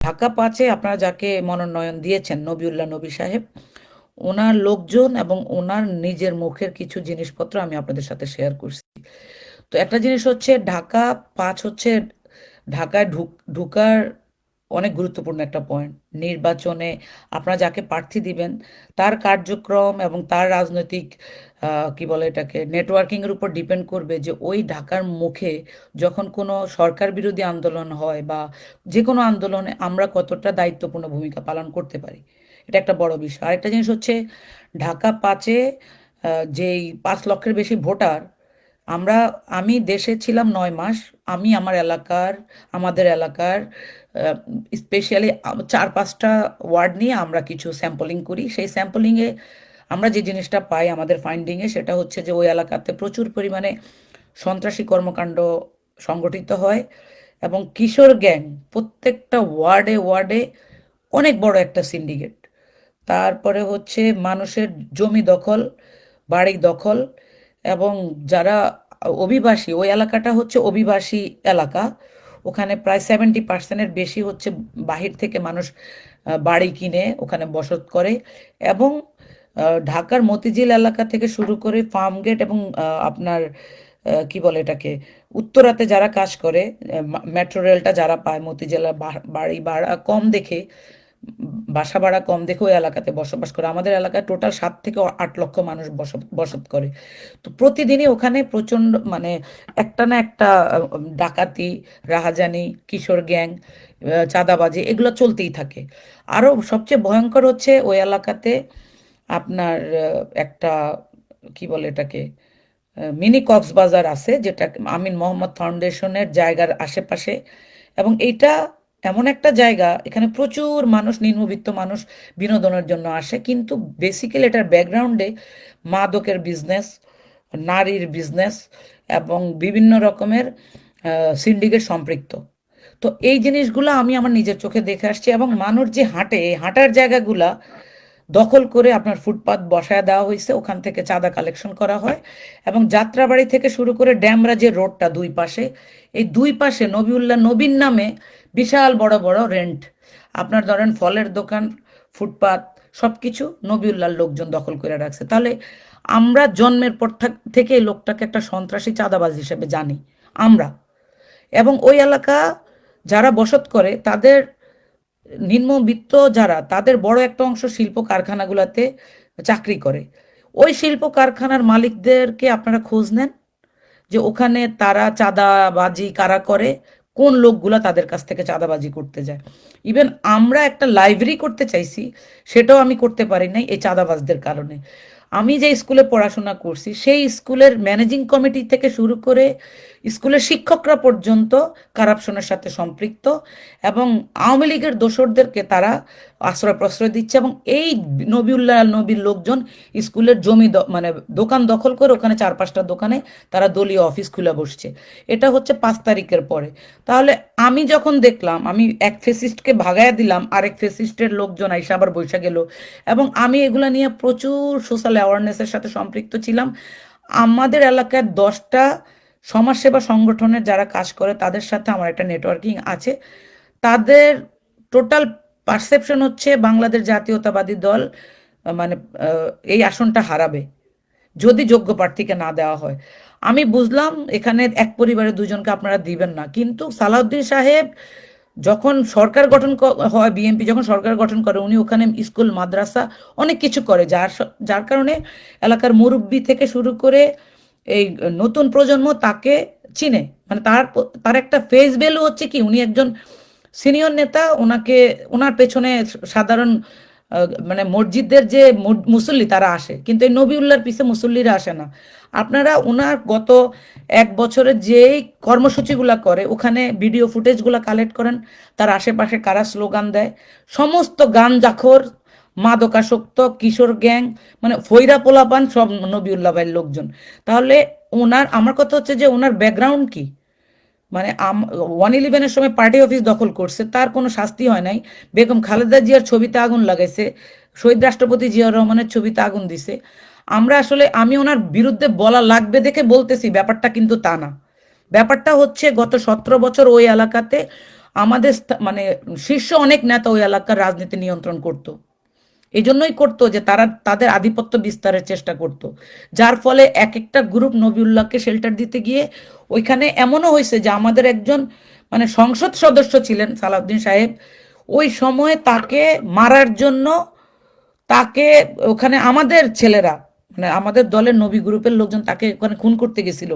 ঢাকা পাঁচে আপনারা যাকে মনোনয়ন দিয়েছেন, নবিউল্লাহ নবী সাহেব, ওনার লোকজন এবং ওনার নিজের মুখের কিছু জিনিসপত্র আমি আপনাদের সাথে শেয়ার করছি। তো একটা জিনিস হচ্ছে, ঢাকা পাঁচ হচ্ছে, ঢাকায় ঢুক, ঢুকার অনেক গুরুত্বপূর্ণ একটা পয়েন্ট নির্বাচনে আপনারা যাকে প্রার্থী দিবেন, তার কার্যক্রম এবং তার রাজনৈতিক কি বলে এটাকে নেটওয়ার্কিং এর উপর ডিপেন্ড করবে যে ওই ঢাকার মুখে যখন কোনো সরকার বিরোধী আন্দোলন হয় বা যে কোনো আন্দোলনে আমরা কতটা দায়িত্বপূর্ণ ভূমিকা পালন করতে পারি। এটা একটা বড় বিষয়। আরেকটা জিনিস হচ্ছে ঢাকা পাঁচে যেই পাঁচ লক্ষের বেশি ভোটার আমরা, আমি দেশে ছিলাম নয় মাস, আমি আমার এলাকার, আমাদের এলাকার স্পেশালি চার পাঁচটা ওয়ার্ড নিয়ে আমরা কিছু স্যাম্পলিং করি। সেই স্যাম্পলিংয়ে আমরা যে জিনিসটা পাই আমাদের ফাইন্ডিংয়ে সেটা হচ্ছে যে ওই এলাকাতে প্রচুর পরিমাণে সন্ত্রাসী কর্মকাণ্ড সংগঠিত হয় এবং কিশোর গ্যাং প্রত্যেকটা ওয়ার্ডে ওয়ার্ডে অনেক বড় একটা সিন্ডিকেট তারপরে হচ্ছে মানুষের জমি দখল, বাড়ি দখল এবং যারা অভিবাসী, ওই এলাকাটা হচ্ছে অভিবাসী এলাকা। ওখানে প্রায় সেভেন্টি পার্সেন্টের বেশি হচ্ছে বাহির থেকে মানুষ বাড়ি কিনে ওখানে বসত করে এবং ঢাকার মতিঝিল এলাকা থেকে শুরু করে ফার্মগেট এবং আপনার কি বলে এটাকে, উত্তরাতে যারা কাজ করে মেট্রো রেলটা যারা পায় মতিঝিলা বাড়ি ভাড়া কম দেখে বাসা ভাড়া কম দেখে ওই এলাকাতে বসবাস করে। আমাদের এলাকায় টোটাল সাত থেকে আট লক্ষ মানুষ বস- বসত করে। তো প্রতিদিনই ওখানে প্রচণ্ড মানে একটা না একটা, ডাকাতি, রাহাজানি, কিশোর গ্যাং চাঁদাবাজি এগুলো চলতেই থাকে। আরও সবচেয়ে ভয়ঙ্কর হচ্ছে ওই এলাকাতে আপনার একটা কি বলে এটাকে মিনি কক্সবাজার আছে যেটা আমিন মোহাম্মদ ফাউন্ডেশনের জায়গার আশেপাশে। এবং এইটা এমন একটা জায়গা, এখানে প্রচুর মানুষ, নিম্নবিত্ত মানুষ বিনোদনের জন্য আসে, কিন্তু বেসিক্যালি এটার ব্যাকগ্রাউন্ডে মাদকের বিজনেস নারীর বিজনেস এবং বিভিন্ন রকমের সিন্ডিকেট সম্পৃক্ত। তো এই জিনিসগুলো আমি আমার নিজের চোখে দেখে আসছি এবং মানুষ যে হাঁটে হাঁটার জায়গাগুলা দখল করে আপনার ফুটপাত বসায় দেওয়া হয়েছে। ওখান থেকে চাঁদা কালেকশন করা হয় এবং যাত্রাবাড়ি থেকে শুরু করে ড্যামরা যে রোডটা দুই পাশে। এই দুই পাশে নবিউল্লাহ নবীন নামে বিশাল বড় বড় রেন্ট আপনার ধরেন ফলের দোকান, ফুটপাত, সবকিছু নবিউল্লাহর লোকজন দখল করে রাখছে। তাহলে আমরা জন্মের পর থেকে এই লোকটাকে একটা সন্ত্রাসী চাঁদাবাজ হিসেবে জানি। আমরা। এবং ওই এলাকা যারা বসত করে, তাদের নিম্নবিত্ত যারা, তাদের বড় একটা অংশ শিল্প কারখানাগুলোতে চাকরি করে। ওই শিল্প কারখানার মালিকদেরকে আপনারা খোঁজ নেন যে ওখানে তারা চাঁদাবাজি কারা করে, কোন লোকগুলা তাদের কাছ থেকে চাঁদাবাজি করতে যায়। ইভেন আমরা একটা লাইব্রেরি করতে চাইছি, সেটাও আমি করতে পারি নাই এই চাঁদাবাজদের কারণে। আমি যে স্কুলে পড়াশোনা করছি, সেই স্কুলের ম্যানেজিং কমিটি থেকে শুরু করে স্কুলের শিক্ষকরা পর্যন্ত কারাপশনের সাথে সম্পৃক্ত এবং আওয়ামী লীগের দোসরদেরকে তারা আশ্রয় প্রশ্রয় দিচ্ছে এবং এই নবিউল্লাহ নবীর লোকজন স্কুলের জমি মানে দোকান দখল করে ওখানে চার পাঁচটা দোকানে তারা দলীয় অফিস খুলে বসছে। এটা হচ্ছে পাঁচ তারিখের পরে। তাহলে আমি যখন দেখলাম, আমি এক ফেসিস্টকে ভাগায় দিলাম, আরেক ফেসিস্টের লোকজন আইসা আবার বৈশা গেল এবং আমি এগুলা নিয়ে প্রচুর সোশ্যাল অ্যাওয়ারনেসের সাথে সম্পৃক্ত ছিলাম। আমাদের এলাকার দশটা সমাজসেবা সংগঠনের যারা কাজ করে, তাদের সাথে আমার একটা নেটওয়ার্কিং আছে। তাদের টোটাল পারসেপশন হচ্ছে বাংলাদেশ জাতীয়তাবাদী দল মানে এই আসনটা হারাবে, যদি যোগ্য প্রার্থীকে না দেওয়া হয়। আমি বুঝলাম এখানে এক পরিবারে দুজনকে আপনারা দিবেন না, কিন্তু সালাউদ্দিন সাহেব যখন সরকার গঠন হয়, বিএনপি যখন সরকার গঠন করে, উনি ওখানে স্কুল, মাদ্রাসা অনেক কিছু করে, যার যার কারণে এলাকার মুরব্বি থেকে শুরু করে এই নতুন প্রজন্ম তাকে চিনে। মানে তার তার একটা ফেস ভ্যালু হচ্ছে কি, উনি একজন সিনিয়র নেতা, ওনাকে, ওনার পেছনে সাধারণ মানে মসজিদদের যে মুসল্লি তারা আসে। কিন্তু এই নবিউল্লাহর পিছে মুসল্লিরা আসে না। আপনারা ওনার গত এক বছরের যে কর্মসূচিগুলা করে, ওখানে ভিডিও ফুটেজগুলো কালেক্ট করেন, তার আশেপাশে কারা স্লোগান দেয়? সমস্ত গান জাখর, মাদকাসক্ত, কিশোর গ্যাং মানে ফৈরা পোলাপান সব নবিউল্লাহ ভাইয়ের লোকজন। তাহলে ওনার আমার কথা হচ্ছে যে ওনার ব্যাকগ্রাউন্ড কি? মানে ওয়ান ইলেভেনের সময় পার্টি অফিস দখল করছে, তার কোনো শাস্তি হয় নাই। বেগম খালেদা জিয়ার ছবিতে আগুন লাগাইছে, শহীদ রাষ্ট্রপতি জিয়াউর রহমানের ছবিতে আগুন দিছে। আমরা আসলে আমি ওনার বিরুদ্ধে বলা লাগবে দেখে বলতেছি, ব্যাপারটা কিন্তু তা না। ব্যাপারটা হচ্ছে গত সতেরো বছর ওই এলাকাতে আমাদের মানে শীর্ষ অনেক নেতা ওই এলাকার রাজনীতি নিয়ন্ত্রণ করত। এই জন্যই করতো যে তারা তাদের আধিপত্য বিস্তারের চেষ্টা করত। যার ফলে এক একটা গ্রুপ নবিউল্লাহকে শেল্টার দিতে গিয়ে ওইখানে এমনও হয়েছে যে আমাদের একজন মানে সংসদ সদস্য ছিলেন সালাউদ্দিন সাহেব, ওই সময়ে তাকে মারার জন্য তাকে ওখানে আমাদের ছেলেরা মানে আমাদের দলের নবী গ্রুপের লোকজন তাকে ওখানে খুন করতে গেছিল।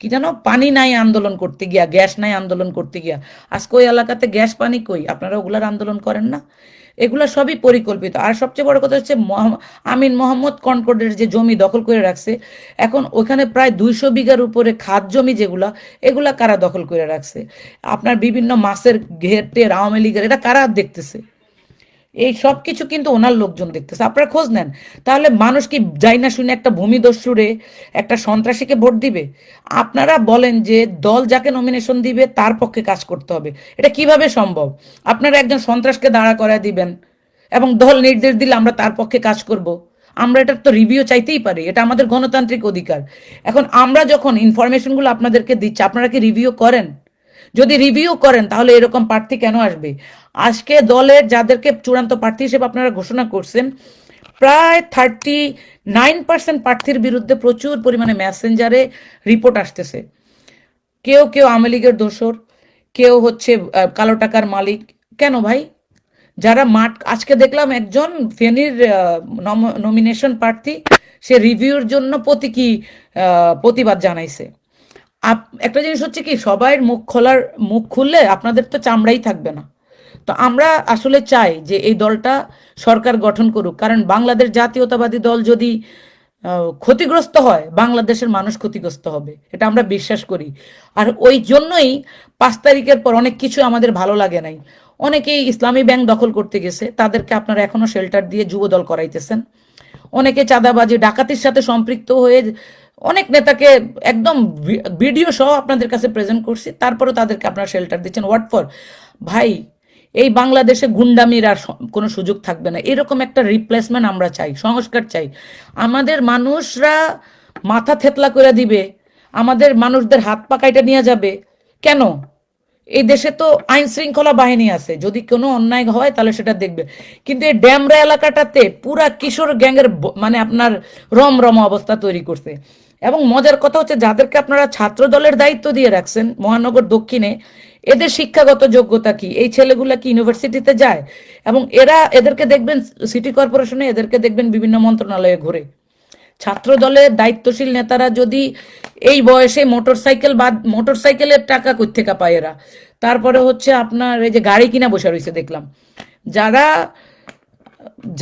কি জানো? পানি নাই আন্দোলন করতে গিয়া, গ্যাস নাই আন্দোলন করতে গিয়া। আজকে ওই এলাকাতে গ্যাস, পানি কই? আপনারা ওগুলার আন্দোলন করেন না। এগুলা সবই পরিকল্পিত। আর সবচেয়ে বড় কথা হচ্ছে আমিন মোহাম্মদ কনকর্ডের যে জমি দখল করে রাখছে, এখন ওখানে প্রায় দুইশো বিঘার উপরে খাদ জমি যেগুলা, এগুলা কারা দখল করে রাখছে? আপনার বিভিন্ন মাছের ঘেটের আওয়ামী লীগের, এটা কারা দেখতেছে? এই সব কিছু কিন্তু ওনার লোকজন দেখতেছে। আপনারা খোঁজ নেন। তাহলে মানুষ কি যাই না শুনে একটা ভূমিদস্যুরে, একটা সন্ত্রাসীকে ভোট দিবে? আপনারা বলেন যে দল যাকে নমিনেশন দিবে তার পক্ষে কাজ করতে হবে। এটা কীভাবে সম্ভব? আপনারা একজন সন্ত্রাসকে দাঁড়া করায় দিবেন এবং দল নির্দেশ দিলে আমরা তার পক্ষে কাজ করব। আমরা এটার তো রিভিউ চাইতেই পারি। এটা আমাদের গণতান্ত্রিক অধিকার। এখন আমরা যখন ইনফরমেশনগুলো আপনাদেরকে দিচ্ছি, আপনারা কি রিভিউ করেন? যদি রিভিউ করেন, তাহলে এরকম প্রার্থী কেন আসবে? আজকে দলের যাদেরকে চূড়ান্ত প্রার্থী হিসেবে আপনারা ঘোষণা করছেন, প্রায় থার্টি নাইন পার্সেন্ট প্রার্থীর বিরুদ্ধে প্রচুর পরিমাণে মেসেঞ্জারে রিপোর্ট আসতেছে। কেউ কেউ আওয়ামী লীগের দোসর কেউ হচ্ছে কালো টাকার মালিক। কেন ভাই? যারা মাঠ, আজকে দেখলাম একজন ফেনীর নমিনেশন প্রার্থী, সে রিভিউর জন্য প্রতীকী প্রতিবাদ জানাইছে। আপ- একটা জিনিস হচ্ছে কি সবাই মুখ খোলার, মুখ খুললে আপনাদের তো চামড়াই থাকবে না। তো আমরা আসলে চাই যে এই দলটা সরকার গঠন করুক। কারণ বাংলাদেশ জাতীয়তাবাদী দল যদি ক্ষতিগ্রস্ত হয়, বাংলাদেশের মানুষ ক্ষতিগ্রস্ত হবে। এটা আমরা বিশ্বাস করি। আর ওই জন্যই পাঁচ তারিখের পর অনেক কিছু আমাদের ভালো লাগে নাই। অনেকেই ইসলামী ব্যাংক দখল করতে গেছে। তাদেরকে আপনারা এখনও শেল্টার দিয়ে যুব দল করাইতেছেন। অনেকে চাঁদাবাজি, ডাকাতির সাথে সম্পৃক্ত হয়ে অনেক নেতাকে একদম ভিডিও সহ আপনাদের কাছে প্রেজেন্ট করছি তারপরে তাদেরকে আপনারা শেল্টার দিচ্ছেন। হোয়াট ফর ভাই, এই বাংলাদেশে গুন্ডামির আর কোনো সুযোগ থাকবে না। এরকম একটা রিপ্লেসমেন্ট আমরা চাই, সংস্কার চাই। আমাদের মানুষরা মাথা থেতলা করে দিবে, আমাদের মানুষদের হাত পা কাইটা নিয়ে যাবে। কেন? এই দেশে তো আইন শৃঙ্খলা বাহিনী আছে। যদি কোনো অন্যায় হয়, তাহলে সেটা দেখবে। কিন্তু এই ড্যামরা এলাকাটাতে পুরা কিশোর গ্যাংয়ের মানে আপনার রমরম অবস্থা তৈরি করছে। এবং মজার কথা হচ্ছে, যাদেরকে আপনারা ছাত্র দলের দায়িত্ব দিয়ে রাখছেন, মহানগর দক্ষিণে, এদের শিক্ষাগত যোগ্যতা কি? এই ছেলেগুলা কি ইউনিভার্সিটিতে যায়? এবং এরা, এদেরকে দেখবেন, সিটি কর্পোরেশনে এদেরকে দেখবেন বিভিন্ন মন্ত্রণালয়ে ঘুরে। ছাত্র দলের দায়িত্বশীল নেতারা যদি এই বয়সে মোটরসাইকেল বা মোটরসাইকেলের টাকা কই থেকে পায় এরা। তারপরে হচ্ছে আপনার এই যে গাড়ি কিনা বসে রয়েছে, দেখলাম। যারা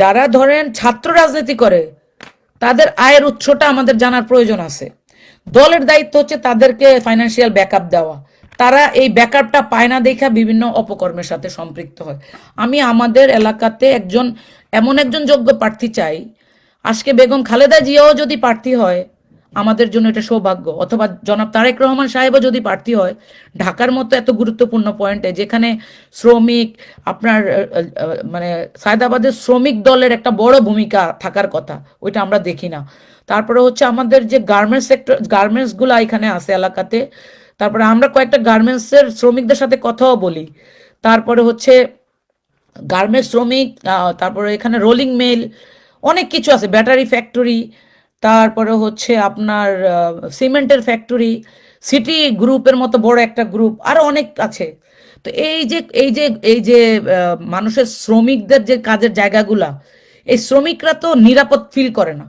যারা ধরেন ছাত্র রাজনীতি করে, তাদের আয়ের উৎসটা আমাদের জানার প্রয়োজন আছে। দলের দায়িত্ব হচ্ছে তাদেরকে ফাইন্যান্সিয়াল ব্যাকআপ দেওয়া। তারা এই ব্যাকআপটা পায় না দেখা বিভিন্ন অপকর্মের সাথে সম্পৃক্ত হয়। আমি আমাদের এলাকাতে একজন, এমন একজন যোগ্য প্রার্থী চাই আজকে বেগম খালেদা জিয়াও যদি প্রার্থী হয়, আমাদের জন্য এটা সৌভাগ্য। অথবা জনাব তারেক রহমান সাহেবও যদি প্রার্থী হয়, ঢাকার মতো এত গুরুত্বপূর্ণ পয়েন্টে যেখানে শ্রমিক, আপনার মানে সায়দাবাদের শ্রমিক দলের একটা বড় ভূমিকা থাকার কথা, ওইটা আমরা দেখি না। তারপরে হচ্ছে আমাদের যে গার্মেন্টস সেক্টর গার্মেন্টসগুলো এখানে আছে এলাকাতে, তারপরে আমরা কয়েকটা গার্মেন্টসের শ্রমিকদের সাথে কথাও বলি। তারপরে হচ্ছে গার্মেন্টস শ্রমিক তারপরে এখানে রোলিং মিল অনেক কিছু আছে, ব্যাটারি ফ্যাক্টরি, তারপরে হচ্ছে আপনার সিমেন্টের ফ্যাক্টরি, সিটি গ্রুপের মতো বড় একটা গ্রুপ, আরও অনেক আছে। তো এই যে এই যে এই যে মানুষের শ্রমিকদের যে কাজের জায়গাগুলা, এই শ্রমিকরা তো নিরাপদ ফিল করে না।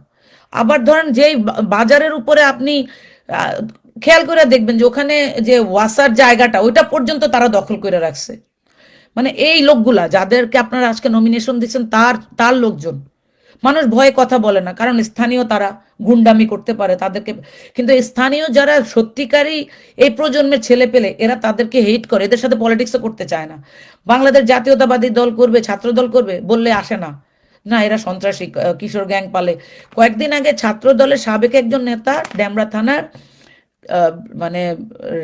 আবার ধরেন যেই বাজারের উপরে আপনি খেয়াল করে দেখবেন যে ওখানে যে ওয়াসার জায়গাটা, ওইটা পর্যন্ত তারা দখল করে রাখছে। মানে এই লোকগুলা, যাদেরকে আপনারা আজকে নমিনেশন দিচ্ছেন, তার তার লোকজন। মানুষ ভয়ে কথা বলে না, কারণ স্থানীয় তারা গুন্ডামি করতে পারে তাদেরকে। কিন্তু স্থানীয় যারা সত্যিকারই এই প্রজন্মের ছেলে পেলে, এরা তাদেরকে হেট করে, এদের সাথে পলিটিক্সও করতে চায় না। বাংলাদেশ জাতীয়তাবাদী দল করবে, ছাত্র দল করবে, বললে আসে না। না, এরা সন্ত্রাসী কিশোর গ্যাং পালে। কয়েকদিন আগে ছাত্র দলের সাবেক একজন নেতা ড্যামরা থানার মানে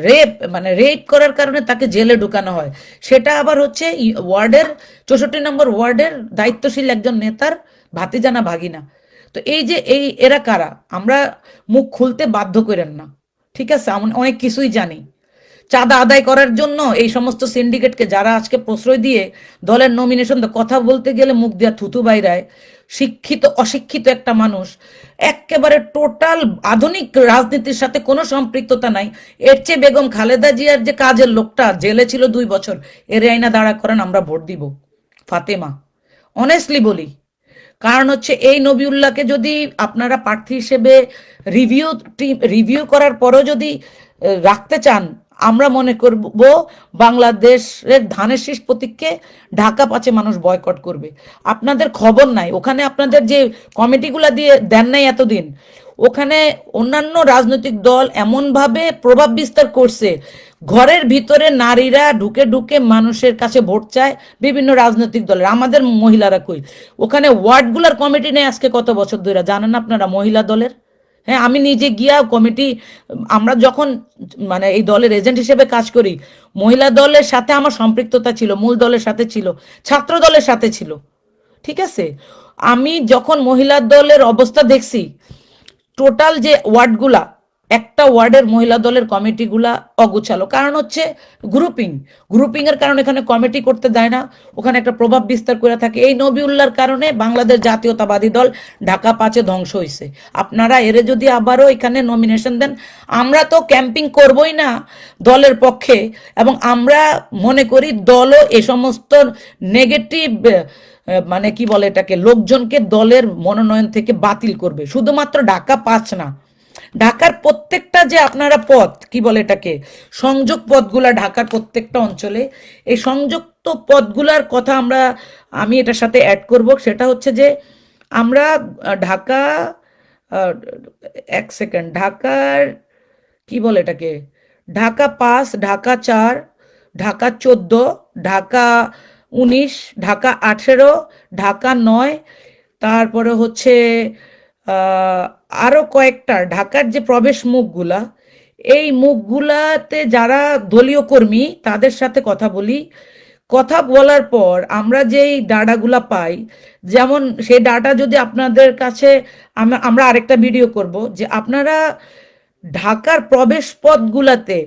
রেপ মানে রেপ করার কারণে তাকে জেলে ঢুকানো হয়। সেটা আবার হচ্ছে ওয়ার্ডের, চৌষট্টি নম্বর ওয়ার্ডের দায়িত্বশীল একজন নেতার ভাতিজানা ভাগিনা। তো এই যে এই এরা কারা? আমরা মুখ খুলতে বাধ্য করেন না। ঠিক আছে? অনেক কিছুই জানি। চাঁদা আদায় করার জন্য এই সমস্ত সিন্ডিকেটকে যারা আজকে প্রশ্রয় দিয়ে দলের নমিনেশন কথা বলতে গেলে মুখ দিয়া থুতু বাইরায়, শিক্ষিত, অশিক্ষিত একটা মানুষ একেবারে টোটাল আধুনিক রাজনীতির সাথে কোনো সম্পৃক্ততা নাই। এর চেয়ে বেগম খালেদা জিয়ার যে কাজের লোকটা, জেলে ছিল দুই বছর, এর আইনা দাঁড়া করেন, আমরা ভোট দিব। ফাতেমা। অনেস্টলি বলি কারণ হচ্ছে এই নবিউল্লাহকে যদি আপনারা প্রার্থী হিসেবে রিভিউ রিভিউ করার পরও যদি রাখতে চান, আমরা মনে করব বাংলাদেশের ধানের শীষ প্রতীককে ঢাকা পাচে মানুষ বয়কট করবে। আপনাদের খবর নাই। ওখানে আপনাদের যে কমিটিগুলা দিয়ে দেন নাই এতদিন ওখানে অন্যান্য রাজনৈতিক দল এমনভাবে প্রভাব বিস্তার করছে। ঘরের ভিতরে নারীরা ঢুকে ঢুকে মানুষের কাছে ভোট চায় বিভিন্ন রাজনৈতিক দলের, আমাদের মহিলারা কই? ওখানে ওয়ার্ডগুলার কমিটি নেই আজকে কত বছর ধরে, জানেন আপনারা মহিলা দলের? হ্যাঁ আমি নিজে গিয়া কমিটি, আমরা যখন মানে এই দলের এজেন্ট হিসেবে কাজ করি, মহিলা দলের সাথে আমার সম্পৃক্ততা ছিল, মূল দলের সাথে ছিল, ছাত্র দলের সাথে ছিল। ঠিক আছে? আমি যখন মহিলা দলের অবস্থা দেখছি টোটাল যে ওয়ার্ডগুলা, একটা ওয়ার্ডের মহিলা দলের কমিটিগুলা অগুছালো। কারণ হচ্ছে গ্রুপিং গ্রুপিং এর কারণে এখানে কমিটি করতে দেয় না। ওখানে একটা প্রভাব বিস্তার করে থাকে। এই নবিউল্লার কারণে বাংলাদেশ জাতীয়তাবাদী দল ঢাকা পাঁচে ধ্বংস হয়েছে আপনারা এরে যদি আবারও এখানে নমিনেশন দেন, আমরা তো ক্যাম্পিং করবই না দলের পক্ষে। এবং আমরা মনে করি দলও এ সমস্ত নেগেটিভ মানে কি বলে এটাকে? লোকজনকে দলের মনোনয়ন থেকে বাতিল করবে। শুধুমাত্র ঢাকা পাঁচ না, ঢাকার প্রত্যেকটা যে আপনারা পথ, কি বলে এটাকে? সংযোগ পথগুলা ঢাকার প্রত্যেকটা অঞ্চলে, এই সংযুক্ত পথগুলার কথা আমরা, আমি এটার সাথে অ্যাড করব। সেটা হচ্ছে যে, আমরা ঢাকা এক সেকেন্ড ঢাকার, কি বলে এটাকে? ঢাকা পাঁচ, ঢাকা চার, ঢাকা চোদ্দ, ঢাকা উনিশ ঢাকা আঠেরো ঢাকা নয় তারপরে হচ্ছে আহ, আরও কয়েকটা ঢাকার যে প্রবেশ মুখগুলা এই মুখগুলাতে যারা দলীয় কর্মী তাদের সাথে কথা বলি। কথা বলার পর আমরা যেই ডাটাগুলা পাই যেমন সেই ডাটা যদি আপনাদের কাছে আমরা আমরা আরেকটা ভিডিও করব যে আপনারা ঢাকার প্রবেশ পথগুলাতে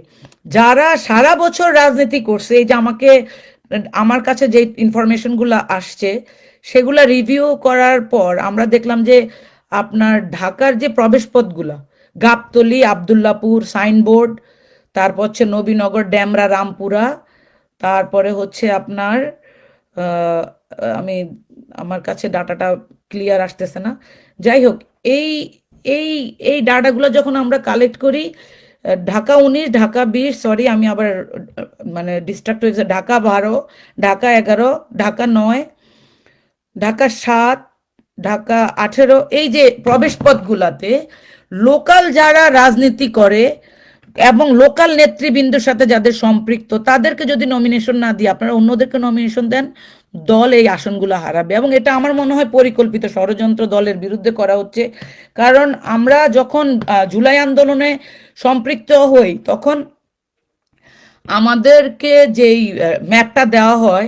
যারা সারা বছর রাজনীতি করছে এই যে আমাকে আমার কাছে যে ইনফরমেশনগুলো আসছে, সেগুলা রিভিউ করার পর আমরা দেখলাম যে আপনার ঢাকার যে প্রবেশ পথগুলা গাবতলি, আবদুল্লাপুর, সাইনবোর্ড, তারপর হচ্ছে নবীনগর, ড্যামরা, রামপুরা, তারপরে হচ্ছে আপনার আমি আমার কাছে ডাটাটা ক্লিয়ার আসতেছে না। যাই হোক, এই এই এই ডাটাগুলো যখন আমরা কালেক্ট করি ঢাকা উনিশ, ঢাকা বিশ সরি আমি আবার মানে ডিস্ট্রাক্ট হয়েছে ঢাকা বারো, ঢাকা এগারো, ঢাকা নয়, ঢাকা সাত, ঢাকা আঠেরো, এই যে প্রবেশ পথগুলাতে লোকাল যারা রাজনীতি করে এবং লোকাল নেতৃবৃন্দের সাথে যাদের সম্পৃক্ত, তাদেরকে যদি নমিনেশন না দিয়ে আপনারা অন্যদেরকে নমিনেশন দেন, দল এই আসনগুলো হারাবে। এবং এটা আমার মনে হয় পরিকল্পিত ষড়যন্ত্র দলের বিরুদ্ধে করা হচ্ছে। কারণ আমরা যখন জুলাই আন্দোলনে সম্পৃক্ত হই, তখন আমাদেরকে যেই ম্যাপটা দেওয়া হয়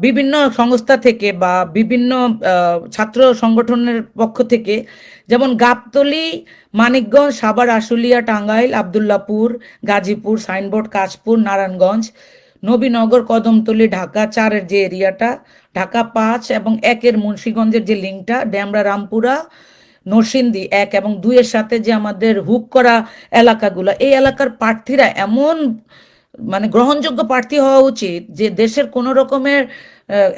বিভিন্ন সংস্থা থেকে বা বিভিন্ন ছাত্র সংগঠনের পক্ষ থেকে যেমন গাবতলি, মানিকগঞ্জ, সাভার, আশুলিয়া, টাঙ্গাইল, আবদুল্লাপুর, গাজীপুর, সাইনবোর্ড, কাশপুর, নারায়ণগঞ্জ, নবীনগর, কদমতলি, ঢাকা, চারের যে এরিয়াটা, ঢাকা পাঁচ এবং একের মুন্সীগঞ্জের যে লিঙ্কটা, ড্যামরা, রামপুরা, নরসিংদী এক এবং দুইয়ের সাথে যে আমাদের হুক করা এলাকাগুলো, এই এলাকার প্রার্থীরা এমন মানে গ্রহণযোগ্য প্রার্থী হওয়া উচিত যে দেশের কোনো রকমের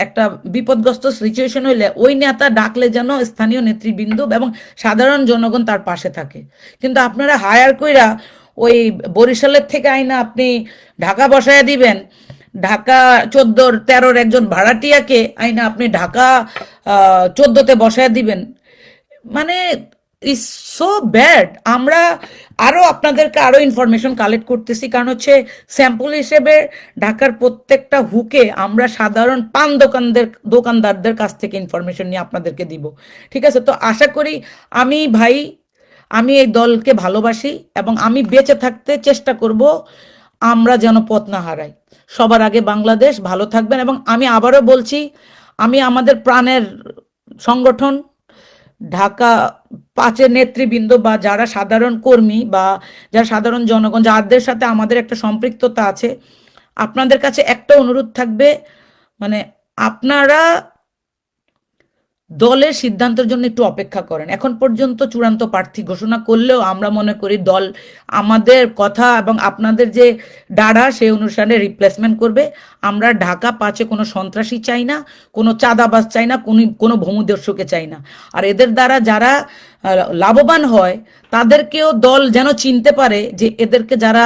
একটা বিপদগ্রস্ত সিচুয়েশন হইলে ওই নেতা ডাকলে যেন স্থানীয় নেতৃবৃন্দ এবং সাধারণ জনগণ তার পাশে থাকে। কিন্তু আপনারা হায়ার কইরা ওই বরিশালের থেকে আইনা আপনি ঢাকা বসায় দিবেন, ঢাকা চোদ্দোর তেরোর একজন ভাড়াটিয়াকে আইনা আপনি ঢাকা চোদ্দোতে বসায় দিবেন। মানে ইস সো ব্যাড আমরা আরও আপনাদেরকে আরও ইনফরমেশন কালেক্ট করতেছি, কারণ হচ্ছে স্যাম্পল হিসেবে ঢাকার প্রত্যেকটা হুকে আমরা সাধারণ পান দোকানদের, দোকানদারদের কাছ থেকে ইনফরমেশন নিয়ে আপনাদেরকে দিব। ঠিক আছে? তো আশা করি আমি ভাই, আমি এই দলকে ভালোবাসি এবং আমি বেঁচে থাকতে চেষ্টা করব, আমরা যেন পথ না হারাই। সবার আগে বাংলাদেশ, ভালো থাকবেন এবং আমি আবারও বলছি, আমি আমাদের প্রাণের সংগঠন ঢাকা পাঁচের নেতৃবৃন্দ বা যারা সাধারণ কর্মী বা যারা সাধারণ জনগণ, যাদের সাথে আমাদের একটা সম্পৃক্ততা আছে, আপনাদের কাছে একটা অনুরোধ থাকবে মানে আপনারা দলের সিদ্ধান্তের জন্য একটু অপেক্ষা করেন। এখন পর্যন্ত চূড়ান্ত প্রার্থী ঘোষণা করলেও আমরা মনে করি দল আমাদের কথা এবং আপনাদের যে ডাড়া, সেই অনুসারে রিপ্লেসমেন্ট করবে। আমরা ঢাকা পাঁচে কোনো সন্ত্রাসী চাই না, কোনো চাঁদাবাজ চাই না, কোনো কোনো ভূমিদস্যুকে চাই না। আর এদের দ্বারা যারা লাভবান হয়, তাদেরকেও দল যেন চিনতে পারে যে এদেরকে যারা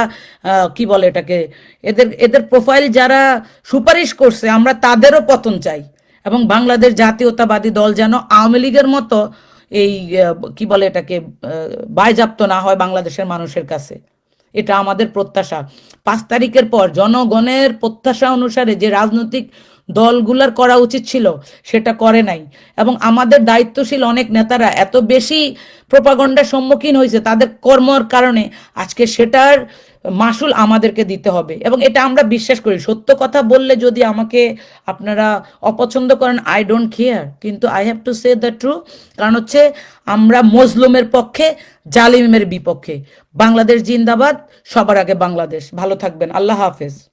কি বলে এটাকে, এদের এদের প্রোফাইল যারা সুপারিশ করছে, আমরা তাদেরও পতন চাই। এবং বাংলাদেশ জাতীয়তাবাদী দল যেন আওয়ামী লীগের মতো এই কি বলে এটাকে বায়জাপ্ত না হয় বাংলাদেশের মানুষের কাছে। এটা আমাদের প্রত্যাশা। পাঁচ তারিখের পর জনগণের প্রত্যাশা অনুসারে যে রাজনৈতিক দলগুলার করা উচিত ছিল, সেটা করে নাই। এবং আমাদের দায়িত্বশীল অনেক নেতারা এত বেশি প্রপাগন্ডার সম্মুখীন হয়েছে তাদের কর্মর কারণে, আজকে সেটার মাসুল আমাদেরকে দিতে হবে। এবং এটা আমরা বিশ্বাস করি। সত্য কথা বললে যদি আমাকে আপনারা অপছন্দ করেন আই ডোন্ট কেয়ার কিন্তু I have to say the true কারণ হচ্ছে আমরা মজলুমের পক্ষে, জালিমের বিপক্ষে। বাংলাদেশ জিন্দাবাদ। সবার আগে বাংলাদেশ। ভালো থাকবেন। আল্লাহ হাফেজ।